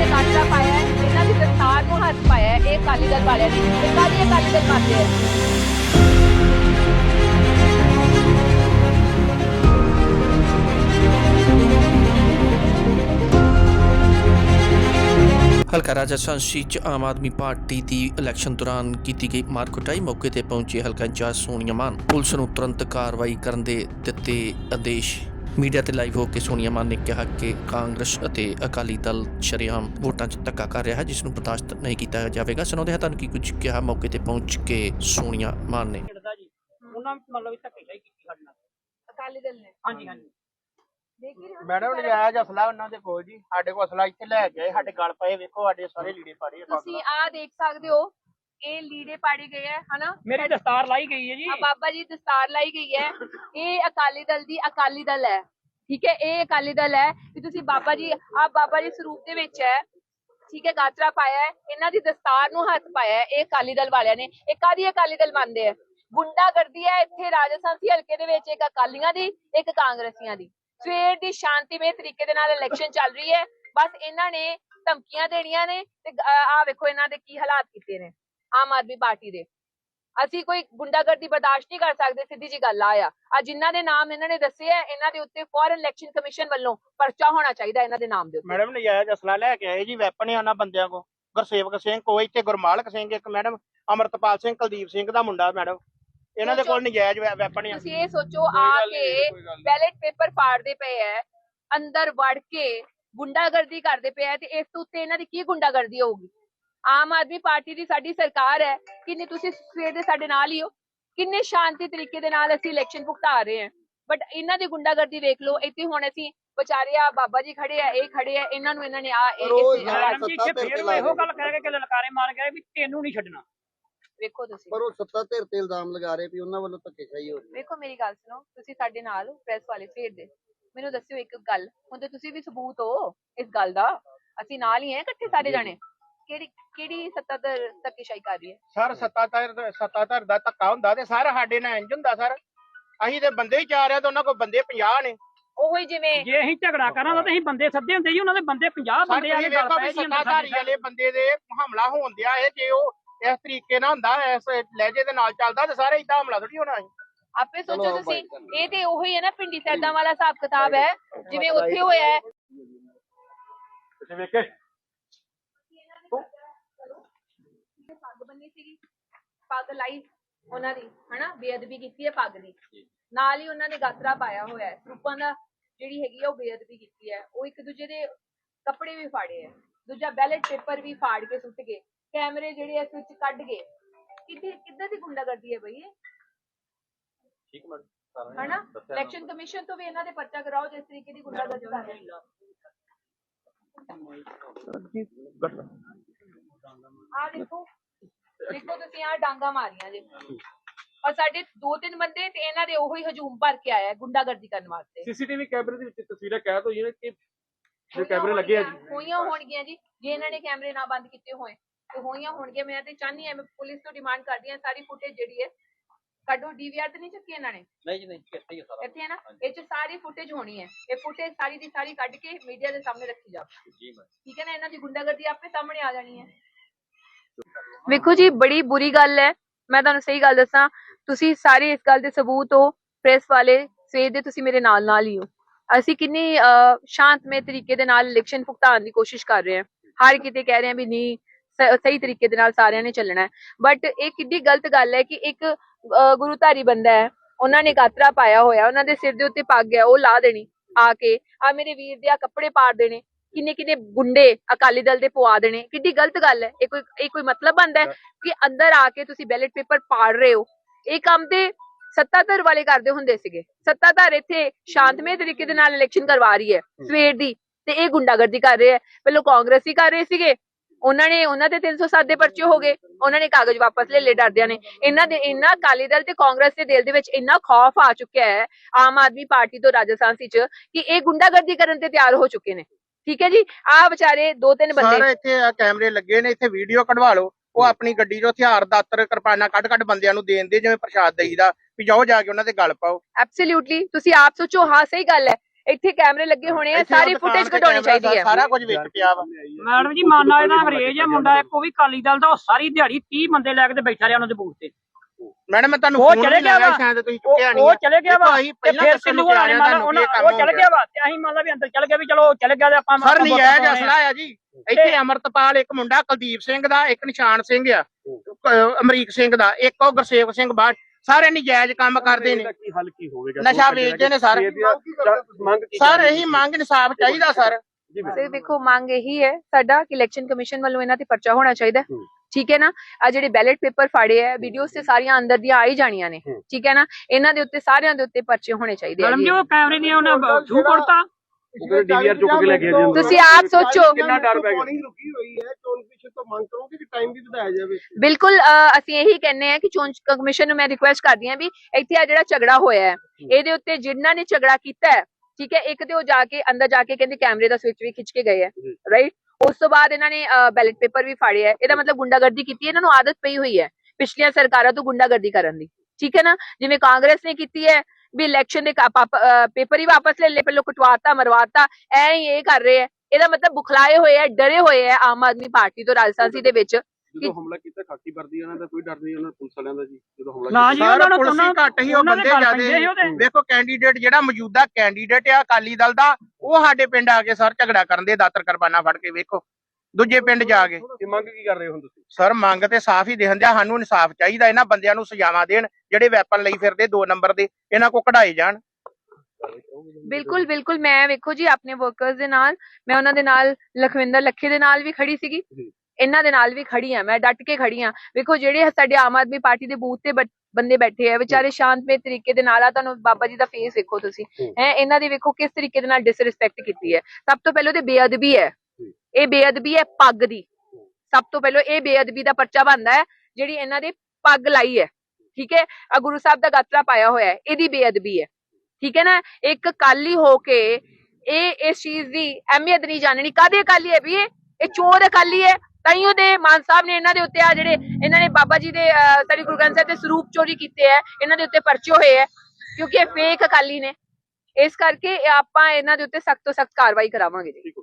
ਹੈ ਇਹਨੇ ਕਾਟਾ ਪਾਇਆ ਹੈ, ਇਹਨਾਂ ਦੀ ਦਸਤਾਰ ਨੂੰ ਹੱਥ ਪਾਇਆ ਹੈ, ਇਹ ਅਕਾਲੀ ਦਲ ਵਾਲਿਆਂ ਨੇ। ਇਹ ਕਾਹਦੀ ਅਕਾਲੀ ਦਲ ਪਾਉਂਦੇ ਹੈ ਹਲਕਾ ਰਾਜਸਥਾਨੀ ਚ ਆਮ ਆਦਮੀ ਪਾਰਟੀ ਦੀ ਇਲੈਕਸ਼ਨ ਦੌਰਾਨ ਕੀਤੀ ਗਈ ਮਾਰ ਕੁਟਾਈ ਮੌਕੇ ਤੇ ਪਹੁੰਚੇ ਹਲਕਾ ਇੰਚਾਰਜ ਸੋਨੀਆ ਮਾਨ। ਪੁਲਿਸ ਨੂੰ ਤੁਰੰਤ ਕਾਰਵਾਈ ਕਰਨ ਦੇ ਦਿੱਤੇ ਆਦੇਸ਼। ਮੀਡੀਆ ਤੇ ਲਾਈਵ ਹੋ ਕੇ ਸੋਨੀਆ ਮਾਨ ਨੇ ਕਿਹਾ ਕਿ ਕਾਂਗਰਸ ਅਤੇ ਅਕਾਲੀ ਦਲ ਸ਼ਰੇਆਮ ਵੋਟਾਂ 'ਚ ਧੱਕਾ ਕਰ ਰਿਹਾ ਹੈ ਜਿਸ ਨੂੰ ਬਰਦਾਸ਼ਤ ਨਹੀਂ ਕੀਤਾ ਜਾਵੇਗਾ। ਸੁਣਾਉਂਦੇ ਹਾਂ ਤੁਹਾਨੂੰ ਕੀ ਕੁਝ ਕਿਹਾ ਮੌਕੇ ਤੇ ਪਹੁੰਚ ਕੇ ਸੋਨੀਆ ਮਾਨ ਨੇ। ਉਹਨਾਂ ਮਤਲਬ ਇਹ ਧੱਕੇਸ਼ਾਹੀ ਕੀਤੀ ਸਾਡੇ ਨਾਲ। ਅਕਾਲੀ ਦਲ ਨੇ? ਹਾਂਜੀ ਹਾਂਜੀ। ਦੇਖ ਹੀ ਰਹੇ ਹੋ ਮੈਡਮ ਨਜਾਇਜ਼ ਅਸਲਾ ਉਹਨਾਂ ਦੇ ਕੋਲ ਜੀ। ਸਾਡੇ ਕੋਲ ਅਸਲਾ ਇੱਥੇ ਲੈ ਗਏ ਸਾਡੇ ਗਲ ਪਏ ਵੇਖੋ ਸਾਡੇ ਸਾਰੇ ਲੀੜੇ ਪਾੜੇ ਤੁਸੀਂ ਆ ਦੇਖ ਸਕਦੇ ਹੋ ਇਹ ਲੀੜੇ ਪਾੜੇ ਗਏ ਹੈ ਹਨਾ? ਮੇਰੀ ਦਸਤਾਰ ਲਾਈ ਗਈ ਹੈ ਜੀ। ਆ ਬਾਬਾ ਜੀ ਦਸਤਾਰ ਲਾਈ ਗਈ ਹੈ। ਇਹ ਅਕਾਲੀ ਦਲ ਦੀ ਅਕਾਲੀ ਦਲ ਹੈ ਠੀਕ ਹੈ? ਇਹ ਅਕਾਲੀ ਦਲ ਹੈ ਕਿ ਤੁਸੀਂ ਬਾਬਾ ਜੀ ਆ ਬਾਬਾ ਜੀ ਸਰੂਪ ਦੇ ਵਿੱਚ ਹੈ ਠੀਕ ਹੈ? ਗਾਤਰਾ ਪਾਇਆ ਹੈ ਇਹਨਾਂ ਦੀ ਦਸਤਾਰ ਨੂੰ ਹੱਥ ਪਾਇਆ ਹੈ ਇਹ ਅਕਾਲੀ ਦਲ ਵਾਲਿਆਂ ਨੇ। ਇਹ ਕਾਦੀ ਅਕਾਲੀ ਦਲ ਮੰਨਦੇ ਆ? ਗੁੰਡਾਗਰਦੀ ਹੈ ਇੱਥੇ ਰਾਜਸਥਾਨੀ ਹਲਕੇ ਦੇ ਵਿੱਚ ਇੱਕ ਅਕਾਲੀਆਂ ਦੀ ਇੱਕ ਕਾਂਗਰਸੀਆਂ ਦੀ। ਸਵੇਰ ਦੀ ਸ਼ਾਂਤੀਮਈ ਤਰੀਕੇ ਦੇ ਨਾਲ ਇਲੈਕਸ਼ਨ ਚੱਲ ਰਹੀ ਹੈ। ਬਸ ਇਹਨਾਂ ਨੇ ਧਮਕੀਆਂ ਦੇਣੀਆਂ ਨੇ ਤੇ ਆ ਵੇਖੋ ਇਹਨਾਂ ਦੇ ਕੀ ਹਾਲਾਤ ਕੀਤੇ ਨੇ। ਆਮ ਆਦਮੀ ਪਾਰਟੀ ਦੇ। ਅਸੀਂ ਕੋਈ ਗੁੰਡਾਗਰਦੀ ਬਰਦਾਸ਼ਤ ਨਹੀਂ ਕਰ ਸਕਦੇ ਸਿੱਧੀ ਜੀ ਗੱਲ ਆ। ਆ ਜਿਨ੍ਹਾਂ ਦੇ ਨਾਮ ਇਹਨਾਂ ਨੇ ਦੱਸੇ ਆ ਇਹਨਾਂ ਦੇ ਉੱਤੇ ਫੋਰਨ ਇਲੈਕਸ਼ਨ ਕਮਿਸ਼ਨ ਵੱਲੋਂ ਪਰਚਾ ਹੋਣਾ ਚਾਹੀਦਾ ਇਹਨਾਂ ਦੇ ਨਾਮ ਦੇ ਉੱਤੇ। ਮੈਡਮ ਨਜਾਇਜ਼ ਅਸਲਾ ਲੈ ਕੇ ਆਏ ਜੀ ਵੈਪਨ ਆ ਉਹਨਾਂ ਬੰਦਿਆਂ ਕੋ ਗੁਰਸੇਵਕ ਸਿੰਘ ਕੋ ਇੱਥੇ ਗੁਰਮਾਲਕ ਸਿੰਘ ਇੱਕ ਮੈਡਮ ਅਮਰਤਪਾਲ ਸਿੰਘ ਕੁਲਦੀਪ ਸਿੰਘ ਦਾ ਮੁੰਡਾ ਮੈਡਮ। ਇਹਨਾਂ ਦੇ ਕੋਲ ਨਜਾਇਜ਼ ਵੈਪਨ ਆ। ਤੁਸੀਂ ਇਹ ਸੋਚੋ ਆ ਕੇ ਬੈਲਟ ਪੇਪਰ ਫਾੜਦੇ ਪਏ ਐ ਅੰਦਰ ਵੜ ਕੇ ਗੁੰਡਾਗਰਦੀ ਕਰਦੇ ਪਏ ਐ ਤੇ ਇਸ ਤੋਂ ਉੱਤੇ ਇਹਨਾਂ ਦੀ ਕੀ ਗੁੰਡਾਗਰਦੀ ਹੋਊਗੀ? ਆਮ ਆਦਮੀ ਪਾਰਟੀ ਦੀ ਸਾਡੀ ਸਰਕਾਰ ਹੈ। ਕਿੰਨੇ ਤੁਸੀਂ ਸਵੇਰ ਦੇ ਸਾਡੇ ਨਾਲ ਹੀ ਹੋ। ਕਿੰਨੇ ਸ਼ਾਂਤੀ ਤਰੀਕੇ ਦੇ ਨਾਲ ਅਸੀਂ ਇਲੈਕਸ਼ਨ ਭੁਗਤਾ ਰਹੇ ਹਾਂ। ਬਟ ਇਹਨਾਂ ਦੀ ਗੁੰਡਾਗਰਦੀ ਵੇਖ ਲਓ। ਇੱਥੇ ਹੁਣ ਅਸੀਂ ਵਿਚਾਰੇ ਆ ਬਾਬਾ ਜੀ ਖੜੇ ਆ ਇਹ ਖੜੇ ਆ। ਇਹਨਾਂ ਨੂੰ ਇਹਨਾਂ ਨੇ ਆ ਇਹ- ਫੇਰ ਇਹੋ ਗੱਲ ਕਹਿ ਕੇ ਕਿ ਲਲਕਾਰੇ ਮਾਰ ਗਏ ਵੀ ਤੈਨੂੰ ਨਹੀਂ ਛੱਡਣਾ। ਵੇਖੋ ਤੁਸੀਂ। ਪਰ ਉਹ ਸੱਤਾ ਧਿਰ ਤੇ ਇਲਜ਼ਾਮ ਲਗਾ ਰਹੇ ਵੀ ਉਹਨਾਂ ਵੱਲੋਂ ਧੱਕੇਸ਼ਾਹੀ ਹੋ ਰਹੀ ਹੈ। ਵੇਖੋ ਮੇਰੀ ਗੱਲ ਸੁਣੋ। ਤੁਸੀਂ ਸਾਡੇ ਨਾਲ ਪ੍ਰੈਸ ਵਾਲੇ ਸਵੇਰ ਦੇ। ਮੈਨੂੰ ਦੱਸਿਓ ਇੱਕ ਗੱਲ। ਹੁਣ ਤੇ ਤੁਸੀਂ ਵੀ ਸਬੂਤ ਹੋ ਇਸ ਗੱਲ ਦਾ। ਅਸੀਂ ਨਾਲ ਹੀ ਆ ਇਕੱਠੇ ਸਾਰੇ ਜਾਣੇ। ਕਿਹੜੀ ਕਿਹੜੀ ਸੱਤਾਧਰ ਧੱਕੇਸ਼ਾਹੀ ਕਰ ਰਹੀ ਹੈ ਸਰ ਸੱਤਾਧਰ ਸੱਤਾਧਰ ਦਾ ਧੱਕਾ ਹੁੰਦਾ ਤੇ ਸਰ ਸਾਡੇ ਨਾਲ ਇੰਜ ਹੁੰਦਾ ਸਰ ਅਸੀਂ ਤੇ ਬੰਦੇ ਹੀ ਚਾਰ ਆ ਤੇ ਉਹਨਾਂ ਕੋਲ ਬੰਦੇ 50 ਨੇ ਉਹੋ ਹੀ ਜਿਵੇਂ ਜੇ ਅਸੀਂ ਝਗੜਾ ਕਰਾਂਗੇ ਤਾਂ ਅਸੀਂ ਬੰਦੇ ਸੱਦੇ ਹੁੰਦੇ ਜੀ ਉਹਨਾਂ ਦੇ ਬੰਦੇ 50 ਸਰ ਬੰਦੇ ਆ ਕੇ ਗੱਲ ਵੀ ਜੀ ਸੱਤਾਧਾਰੀ ਵਾਲੇ ਬੰਦੇ ਦੇ ਹਮਲਾ ਹੋਣ ਦਿਆ ਇਹ ਜੇ ਉਹ ਇਸ ਤਰੀਕੇ ਨਾਲ ਹੁੰਦਾ ਇਸ ਲਹਿਜੇ ਦੇ ਨਾਲ ਚੱਲਦਾ ਤੇ ਸਾਰੇ ਇਦਾਂ ਹਮਲਾ ਥੋੜੀ ਹੋਣਾ ਸੀ ਆਪੇ ਸੋਚੋ ਤੁਸੀਂ ਇਹ ਤੇ ਉਹੀ ਹੈ ਨਾ ਪਿੰਡੀ ਸੈਦਾਂ ਵਾਲਾ ਹਿਸਾਬ ਕਿਤਾਬ ਹੈ ਜਿਵੇਂ ਉੱਥੇ ਹੋਇਆ ਹੈ ਤੁਸੀਂ ਵੇਖੇ ਪੱਗ ਬੰਨੀ ਸੀਗੀ ਪੱਗ ਲਾਈ ਉਹਨਾਂ ਦੀ ਹਨਾ ਬੇਅਦਬੀ ਕੀਤੀ ਹੈ ਪੱਗ ਦੀ। ਨਾਲ ਹੀ ਉਹਨਾਂ ਨੇ ਗਾਤਰਾ ਪਾਇਆ ਹੋਇਆ ਹੈ। ਸਰੂਪਾਂ ਦਾ ਜਿਹੜੀ ਹੈਗੀ ਆ ਉਹ ਬੇਅਦਬੀ ਕੀਤੀ ਹੈ। ਉਹ ਇੱਕ ਦੂਜੇ ਦੇ ਕੱਪੜੇ ਵੀ ਫਾੜੇ ਆ ਦੂਜਾ ਬੈਲਟ ਪੇਪਰ ਵੀ ਫਾੜ ਕੇ ਸੁੱਟ ਗਏ। ਕੈਮਰੇ ਜਿਹੜੇ ਆ ਸਵਿਚ ਕੱਢ ਗਏ। ਕਿੱਥੇ ਕਿੱਦਾਂ ਦੀ ਗੁੰਡਾਗਰਦੀ ਹੈ ਬਈ ਇਹ? ਠੀਕ ਮੈਡਮ ਹਨਾ? ਇਲੈਕਸ਼ਨ ਕਮਿਸ਼ਨ ਤੋਂ ਵੀ ਇਹਨਾਂ ਦੇ ਪਰਚਾ ਕਰਾਓ ਜਿਸ ਤਰੀਕੇ ਦੀ ਗੁੰਡਾਗਰਦੀ ਕਰ ਰਹੇ ਆ ਦੇਖੋ। ਦੇਖੋ ਤੁਸੀਂ ਆ ਡਾਂਗਾ ਮਾਰੀਆਂ ਜੇ। ਔਰ ਸਾਡੇ ਦੋ ਤਿੰਨ ਬੰਦੇ ਤੇ ਇਹਨਾਂ ਦੇ ਉਹੀ ਹਜੂਮ ਭਰ ਕੇ ਆਇਆ ਹੈ ਗੁੰਡਾਗਰਦੀ ਕਰਨ ਵਾਸਤੇ। ਸੀਸੀਟੀਵੀ ਕੈਮਰੇ ਦੇ ਵਿੱਚ ਤਸਵੀਰਾਂ ਕੈਦ ਹੋਈਆਂ ਨੇ ਕਿ ਜੋ ਕੈਮਰੇ ਲੱਗੇ ਆ ਜੀ। ਹੋਈਆਂ ਹੋਣਗੀਆਂ ਜੀ। ਜੇ ਇਹਨਾਂ ਨੇ ਕੈਮਰੇ ਨਾ ਬੰਦ ਕੀਤੇ ਹੋਏ ਤੇ ਹੋਈਆਂ ਹੋਣਗੀਆਂ। ਮੈਂ ਤੇ ਚਾਹਨੀ ਐ ਮੈਂ ਪੁਲਿਸ ਤੋਂ ਡਿਮਾਂਡ ਕਰਦੀ ਹਾਂ ਸਾਰੀ ਫੁਟੇਜ ਜਿਹੜੀ ਹੈ ਕੱਢੋ। ਡੀਵੀਆਰ ਤੇ ਨਹੀਂ ਚੱਕੀ ਇਹਨਾਂ ਨੇ? ਨਹੀਂ ਜੀ ਨਹੀਂ ਇੱਥੇ ਹੀ ਸਾਰਾ। ਇੱਥੇ ਹੈ ਨਾ? ਇਹ ਚ ਸਾਰੀ ਫੁਟੇਜ ਹੋਣੀ ਹੈ। ਇਹ ਫੁਟੇਜ ਸਾਰੀ ਦੀ ਸਾਰੀ ਕੱਢ ਕੇ ਮੀਡੀਆ ਦੇ ਸਾਹਮਣੇ ਰੱਖੀ ਜਾਵੇ। ਜੀ ਮੈਂ। ਠੀਕ ਹੈ ਨਾ? ਇਹਨਾਂ ਦੀ ਗੁੰਡਾਗਰਦੀ ਆਪੇ ਸਾਹਮਣੇ ਆ ਜਾਣੀ ਹੈ। ਵੇਖੋ ਜੀ, ਬੜੀ ਬੁਰੀ ਗੱਲ ਹੈ। ਮੈਂ ਤੁਹਾਨੂੰ ਸਹੀ ਗੱਲ ਦੱਸਾਂ, ਤੁਸੀਂ ਸਾਰੇ ਇਸ ਗੱਲ ਦੇ ਸਬੂਤ ਹੋ ਪ੍ਰੈਸ ਵਾਲੇ, ਸਵੇਰ ਦੇ ਤੁਸੀਂ ਮੇਰੇ ਨਾਲ ਨਾਲ ਹੀ ਹੋ। ਅਸੀਂ ਕਿੰਨੀ ਸ਼ਾਂਤਮਈ ਤਰੀਕੇ ਦੇ ਨਾਲ ਇਲੈਕਸ਼ਨ ਭੁਗਤਾਨ ਦੀ ਕੋਸ਼ਿਸ਼ ਕਰ ਰਹੇ ਹਾਂ। ਹਰ ਕਿਤੇ ਕਹਿ ਰਹੇ ਹਾਂ ਵੀ ਨਹੀਂ, ਸ- ਸਹੀ ਤਰੀਕੇ ਦੇ ਨਾਲ ਸਾਰਿਆਂ ਨੇ ਚੱਲਣਾ ਹੈ। ਬਟ ਇਹ ਕਿੱਡੀ ਗਲਤ ਗੱਲ ਹੈ ਕਿ ਇੱਕ ਗੁਰੂਧਾਰੀ ਬੰਦਾ ਹੈ, ਉਹਨਾਂ ਨੇ ਗਾਤਰਾ ਪਾਇਆ ਹੋਇਆ, ਉਹਨਾਂ ਦੇ ਸਿਰ ਦੇ ਉੱਤੇ ਪੱਗ ਹੈ, ਉਹ ਲਾ ਦੇਣੀ, ਆ ਕੇ, ਆ ਮੇਰੇ ਵੀਰ ਦੇ ਆ ਕੱਪੜੇ ਪਾੜ ਦੇਣੇ ਕਿੰਨੇ ਕਿੰਨੇ ਗੁੰਡੇ ਅਕਾਲੀ ਦਲ ਦੇ ਪਵਾ ਦੇਣੇ। ਕਿੱਡੀ ਗਲਤ ਗੱਲ ਹੈ। ਇਹ ਕੋਈ ਇਹ ਕੋਈ ਮਤਲਬ ਬਣਦਾ ਹੈ ਕਿ ਅੰਦਰ ਆ ਕੇ ਤੁਸੀਂ ਬੈਲਟ ਪੇਪਰ ਪਾੜ ਰਹੇ ਹੋ। ਇਹ ਕੰਮ ਤੇ ਸੱਤਾਧਰ ਵਾਲੇ ਕਰਦੇ ਹੁੰਦੇ ਸੀਗੇ। ਸੱਤਾਧਰ ਇੱਥੇ ਸ਼ਾਂਤਮਈ ਤਰੀਕੇ ਦੇ ਨਾਲ ਇਲੈਕਸ਼ਨ ਕਰਵਾ ਰਹੀ ਹੈ ਸਵੇਰ ਦੀ ਤੇ ਇਹ ਗੁੰਡਾਗਰਦੀ ਕਰ ਰਹੇ ਹੈ। ਪਹਿਲਾਂ ਕਾਂਗਰਸੀ ਕਰ ਰਹੇ ਸੀਗੇ। ਉਹਨਾਂ ਨੇ ਉਹਨਾਂ ਦੇ 307 ਦੇ ਪਰਚੇ ਹੋ ਗਏ। ਉਹਨਾਂ ਨੇ ਕਾਗਜ਼ ਵਾਪਸ ਲੈ ਲਏ ਡਰਦਿਆਂ ਨੇ। ਇਹਨਾਂ ਦੇ ਇੰਨਾ ਅਕਾਲੀ ਦਲ ਤੇ ਕਾਂਗਰਸ ਦੇ ਦਿਲ ਦੇ ਵਿੱਚ ਇੰਨਾ ਖੌਫ ਆ ਚੁੱਕਿਆ ਹੈ ਆਮ ਆਦਮੀ ਪਾਰਟੀ ਤੋਂ ਰਾਜਸਥਾਨ ਸੀ ਚ ਕਿ ਇਹ ਗੁੰਡਾਗਰਦੀ ਕਰਨ ਤੇ ਤਿਆਰ ਹੋ ਚੁੱਕੇ ਨੇ। ਠੀਕ ਹੈ ਜੀ? ਆ ਵਿਚਾਰੇ ਦੋ ਤਿੰਨ ਬੰਦੇ। ਸਾਰੇ ਇੱਥੇ ਆ ਕੈਮਰੇ ਲੱਗੇ ਨੇ ਇੱਥੇ ਵੀਡੀਓ ਕਢਵਾ ਲਓ। ਉਹ ਆਪਣੀ ਗੱਡੀ 'ਚੋਂ ਹਥਿਆਰ ਦਾਤਰ ਕਿਰਪਾਨਾਂ ਕੱਢ ਕੱਢ ਬੰਦਿਆਂ ਨੂੰ ਦੇਣ ਦੇ ਜਿਵੇਂ ਪ੍ਰਸ਼ਾਦ ਦੇਈਦਾ। ਵੀ ਜਾਓ ਜਾ ਕੇ ਉਹਨਾਂ ਦੇ ਗਲ ਪਾਓ। ਐਬਸੋਲੂਟਲੀ ਤੁਸੀਂ ਆਪ ਸੋਚੋ ਹਾਂ ਸਹੀ ਗੱਲ ਹੈ। ਇੱਥੇ ਕੈਮਰੇ ਲੱਗੇ ਹੋਣੇ ਆ ਸਾਰੀ ਫੁਟੇਜ ਕਢਾਉਣੀ ਚਾਹੀਦੀ ਹੈ। ਸਾਰਾ ਕੁਝ ਵਿੱਚ ਪਿਆ ਵਾ। ਮੈਡਮ ਜੀ ਮਾਨਾ ਇਹਦਾ ਅੰਗਰੇਜ਼ ਆ ਮੁੰਡਾ ਇੱਕ ਉਹ ਵੀ ਕਾਲੀ ਦਲ ਦਾ ਉਹ ਸਾਰੀ ਦਿਹਾੜੀ 30 ਬੰਦੇ ਲੈ ਕੇ ਤੇ ਬੈਠਾ ਰਿਹਾ ਉਹਨਾਂ ਦੇ ਬੂਥ ਤੇ। ਮੈਡਮ ਮੈਂ ਤੁਹਾਨੂੰ ਉਹ ਫੋਨ ਚਲੇ ਗਿਆ ਵਾ। ਸ਼ਾਇਦ ਤੁਸੀਂ ਚੁੱਕਿਆ ਨਹੀਂ ਉਹ ਚਲੇ ਗਿਆ ਵਾ। ਤੇ ਪਹਿਲਾਂ ਫਿਰ ਸਿੱਧੂ ਵਾਲੇ ਮਾਨਾ ਉਹਨਾਂ ਉਹ ਚਲੇ ਗਿਆ। ਵਾ। ਤੇ ਅਸੀਂ ਮੰਨ ਲਾ ਵੀ ਅੰਦਰ ਚਲੇ ਗਿਆ ਵੀ ਚਲੋ ਚਲੇ ਗਿਆ ਤੇ ਆਪਾਂ ਸਰ ਨਜਾਇਜ਼ ਵੋਟਾਂ ਅਸਲਾ ਆ ਜੀ। ਇੱਥੇ ਅਮਰਤਪਾਲ ਇੱਕ ਮੁੰਡਾ ਕੁਲਦੀਪ ਸਿੰਘ ਦਾ ਇੱਕ ਨਿਸ਼ਾਨ ਸਿੰਘ ਆ। ਅਮਰੀਕ ਸਿੰਘ ਦਾ ਇੱਕ ਉਹ ਗੁਰਸੇਵਕ ਸਿੰਘ ਬਾਹਰ। ਸਾਰੇ ਨਜਾਇਜ਼ ਕੰਮ ਕਰਦੇ ਨੇ। ਇਹਦਾ ਕੀ ਹੱਲ ਕੀ ਹੋਵੇਗਾ? ਨਸ਼ਾ ਵੇਚਦੇ ਨੇ ਸਰ। ਸਰ ਇਹੀ ਮੰਗ ਇਨਸਾਫ ਚਾਹੀਦਾ ਸਰ। ਤੇ ਦੇਖੋ ਮੰਗ ਇਹੀ ਹੈ ਸਾਡਾ ਕਿ ਇਲੈਕਸ਼ਨ ਕਮਿਸ਼ਨ ਵੱਲੋਂ ਇਹਨਾਂ ਤੇ ਪਰਚਾ ਹੋਣਾ ਚਾਹੀਦਾ। ਠੀਕ ਹੈ ਨਾ ਆ ਜਿਹੜੇ ਬੈਲਟ ਪੇਪਰ ਫਾੜੇ ਆ ਵੀਡੀਓਜ਼ ਤੇ ਸਾਰੀਆਂ ਅੰਦਰ ਦੀਆਂ ਆ ਹੀ ਜਾਣੀਆਂ ਨੇ। ਠੀਕ ਹੈ ਨਾ ਇਹਨਾਂ ਦੇ ਉੱਤੇ ਸਾਰਿਆਂ ਦੇ ਉੱਤੇ ਪਰਚੇ ਹੋਣੇ ਚਾਹੀਦੇ ਆ ਮੈਡਮ ਜੀ ਜੀ ਉਹ ਕੈਮਰੇ ਦੀਆਂ ਉਹਨੇ ਥੂ ਕਰਤਾ ਡੀਵੀਆਰ ਚੁੱਕ ਕੇ ਲੈ ਗਿਆ ਜੀ ਅੰਦਰ। ਤੁਸੀਂ ਆਪ ਸੋਚੋ ਕਿੰਨਾ ਡਰ ਪੈ ਗਿਆ? ਰੁਕੀ ਹੋਈ ਹੈ ਚੋਣ ਕਮਿਸ਼ਨ ਤੋਂ ਮੰਗ ਕਰੋਗੇ ਕਿ ਟਾਈਮ ਵੀ ਵਧਾਇਆ ਜਾਵੇ ਬਿਲਕੁਲ ਅਸੀਂ ਇਹੀ ਕਹਿੰਨੇ ਆ ਕਿ ਚੋਣ ਕਮਿਸ਼ਨ ਨੂੰ ਮੈਂ ਰਿਕੁਐਸਟ ਕਰਦੀ ਹਾਂ ਵੀ ਇੱਥੇ ਆ ਜਿਹੜਾ ਝਗੜਾ ਹੋਇਆ ਹੈ ਇਹਦੇ ਉੱਤੇ ਜਿਨ੍ਹਾਂ ਨੇ ਝਗੜਾ ਕੀਤਾ ਹੈ ਠੀਕ ਹੈ ਇੱਕ ਤੇ ਉਹ ਜਾ ਕੇ ਅੰਦਰ ਜਾ ਕੇ ਕਹਿੰਦੇ ਕੈਮਰੇ ਦਾ ਸਵਿਚ ਵੀ ਖਿੱਚ ਕੇ ਗਏ ਹੈ। ਰਾਈਟ ਉਸ ਤੋਂ ਬਾਅਦ ਇਹਨਾਂ ਨੇ ਬੈਲਟ ਪੇਪਰ ਵੀ ਫਾੜੇ ਹੈ ਇਹਦਾ ਮਤਲਬ ਗੁੰਡਾਗਰਦੀ ਕੀਤੀ ਹੈ ਇਹਨਾਂ ਨੂੰ ਆਦਤ ਪਈ ਹੋਈ ਹੈ ਪਿਛਲੀਆਂ ਸਰਕਾਰਾਂ ਤੋਂ ਗੁੰਡਾਗਰਦੀ ਕਰਨ ਦੀ। ਠੀਕ ਹੈ ਨਾ? ਜਿਵੇਂ ਕਾਂਗਰਸ ਨੇ ਕੀਤੀ ਹੈ ਵੀ ਇਲੈਕਸ਼ਨ ਦੇ ਪੇਪਰ ਹੀ ਵਾਪਸ ਲੈ ਲੈ ਪਹਿਲਾਂ ਕਟਵਾਤਾ ਮਰਵਾਤਾ ਐ ਇਹ ਕਰ ਰਹੇ ਹੈ। ਇਹਦਾ ਮਤਲਬ ਬੁਖਲਾਏ ਹੋਏ ਹੈ ਡਰੇ ਹੋਏ ਹੈ ਆਮ ਆਦਮੀ ਪਾਰਟੀ ਤੋਂ ਰਾਜਸਥਾਨ ਦੇ ਵਿੱਚ। ਜਦੋਂ ਹਮਲਾ ਕੀਤਾ ਖਾਕੀ ਵਰਦੀ ਉਹਨਾਂ ਦਾ ਕੋਈ ਡਰ ਨਹੀਂ ਉਹਨਾਂ ਪੁਲਿਸ ਵਾਲਿਆਂ ਦਾ ਜੀ ਜਦੋਂ ਹਮਲਾ ਨਾ ਜੀ ਸਰ ਉਹਨਾਂ ਨੂੰ ਪੁਲਿਸ ਘੱਟ ਹੀ ਉਹ ਬੰਦੇ ਜ਼ਿਆਦੇ। ਦੇਖੋ ਕੈਂਡੀਡੇਟ ਜਿਹੜਾ ਮੌਜੂਦਾ ਕੈਂਡੀਡੇਟ ਆ ਅਕਾਲੀ ਦਲ ਦਾ ਉਹ ਸਾਡੇ ਪਿੰਡ ਆ ਕੇ ਸਰ ਝਗੜਾ ਕਰਨ ਦੇ ਦਾਤਰ ਕਿਰਪਾਨਾਂ ਫੜ ਕੇ ਵੇਖੋ। ਦੂਜੇ ਪਿੰਡ ਜਾ ਕੇ। ਇਹ ਮੰਗ ਕੀ ਕਰ ਰਹੇ ਹੋ ਤੁਸੀਂ? ਸਰ ਮੰਗ ਤੇ ਸਾਫ਼ ਹੀ ਦੇਖਣ ਦਿਆ ਸਾਨੂੰ ਇਨਸਾਫ ਚਾਹੀਦਾ ਇਹਨਾਂ ਬੰਦਿਆਂ ਨੂੰ ਸਜ਼ਾਵਾਂ ਦੇਣ ਜਿਹੜੇ ਵੈਪਨ ਲਈ ਫਿਰਦੇ ਦੋ ਨੰਬਰ ਦੇ ਇਹਨਾਂ ਕੋ ਕਢਾਏ ਜਾਣ। ਬਿਲਕੁਲ ਬਿਲਕੁਲ ਮੈਂ ਵੇਖੋ ਜੀ ਆਪਣੇ ਵਰਕਰਸ ਦੇ ਨਾਲ ਮੈਂ ਉਹਨਾਂ ਦੇ ਨਾਲ ਲਖਵਿੰਦਰ ਲੱਖੇ ਦੇ ਨਾਲ ਵੀ ਖੜੀ ਸੀਗੀ। ਇਹਨਾਂ ਦੇ ਨਾਲ ਵੀ ਖੜੀ ਆ ਮੈਂ ਡਟ ਕੇ ਖੜੀ ਆ ਵੇਖੋ ਜਿਹੜੇ ਸਾਡੇ ਆਮ ਆਦਮੀ ਪਾਰਟੀ ਦੇ ਬੂਥ ਤੇ ਬੰਦੇ ਬੈਠੇ ਆ ਵਿਚਾਰੇ ਸ਼ਾਂਤਮਈ ਤਰੀਕੇ ਦੇ ਨਾਲ ਆ ਤੁਹਾਨੂੰ ਬਾਬਾ ਜੀ ਦਾ ਫੇਸ ਵੇਖੋ ਤੁਸੀਂ। ਹੂੰ। ਇਹਨਾਂ ਦੀ ਵੇਖੋ ਕਿਸ ਤਰੀਕੇ ਦੇ ਨਾਲ ਡਿਸਰਿਸਪੈਕਟ ਕੀਤੀ ਹੈ। ਸਭ ਤੋਂ ਪਹਿਲਾਂ ਤੇ ਬੇਅਦਬੀ ਹੈ। ਇਹ ਬੇਅਦਬੀ ਹੈ ਪੱਗ ਦੀ। ਸਭ ਤੋਂ ਪਹਿਲਾਂ ਇਹ ਬੇਅਦਬੀ ਦਾ ਪਰਚਾ ਬਣਦਾ ਹੈ ਜਿਹੜੀ ਇਹਨਾਂ ਦੇ ਪੱਗ ਲਾਈ ਹੈ। ਠੀਕ ਹੈ? ਆ ਗੁਰੂ ਸਾਹਿਬ ਦਾ ਗਾਤਰਾ ਪਾਇਆ ਹੋਇਆ ਹੈ ਇਹਦੀ ਬੇਅਦਬੀ ਹੈ। ਠੀਕ ਹੈ ਨਾ? ਇੱਕ ਕਾਲੀ ਹੋ ਕੇ ਇਹ ਇਸ ਚੀਜ਼ ਦੀ ਅਹਿਮੀਅਤ ਨਹੀਂ ਜਾਣਨੀ। ਕਾਦੇ ਕਾਲੀ ਹੈ ਵੀ ਇਹ? ਇਹ ਚੋਰ ਅਕਾਲੀ ਹੈ। ਤਾਈਓ ਉਹਦੇ ਮਾਨ ਸਾਹਿਬ ਨੇ ਇਹਨਾਂ ਦੇ ਉੱਤੇ ਆ ਜਿਹੜੇ ਇਹਨਾਂ ਨੇ ਬਾਬਾ ਜੀ ਦੇ ਅਹ, ਸਾਡੇ ਗੁਰੂ ਗ੍ਰੰਥ ਸਾਹਿਬ ਦੇ ਸਰੂਪ ਚੋਰੀ ਕੀਤੇ ਹੈ ਇਹਨਾਂ ਦੇ ਉੱਤੇ ਪਰਚੇ ਹੋਏ ਹੈ ਕਿਉਂਕਿ ਇਹ ਫੇਕ ਅਕਾਲੀ ਨੇ। ਇਸ ਕਰਕੇ ਆਪਾਂ ਇਹਨਾਂ ਦੇ ਉੱਤੇ ਸਖਤ ਤੋਂ ਸਖਤ ਕਾਰਵਾਈ ਕਰਾਵਾਂਗੇ ਜੀ। ਠੀਕ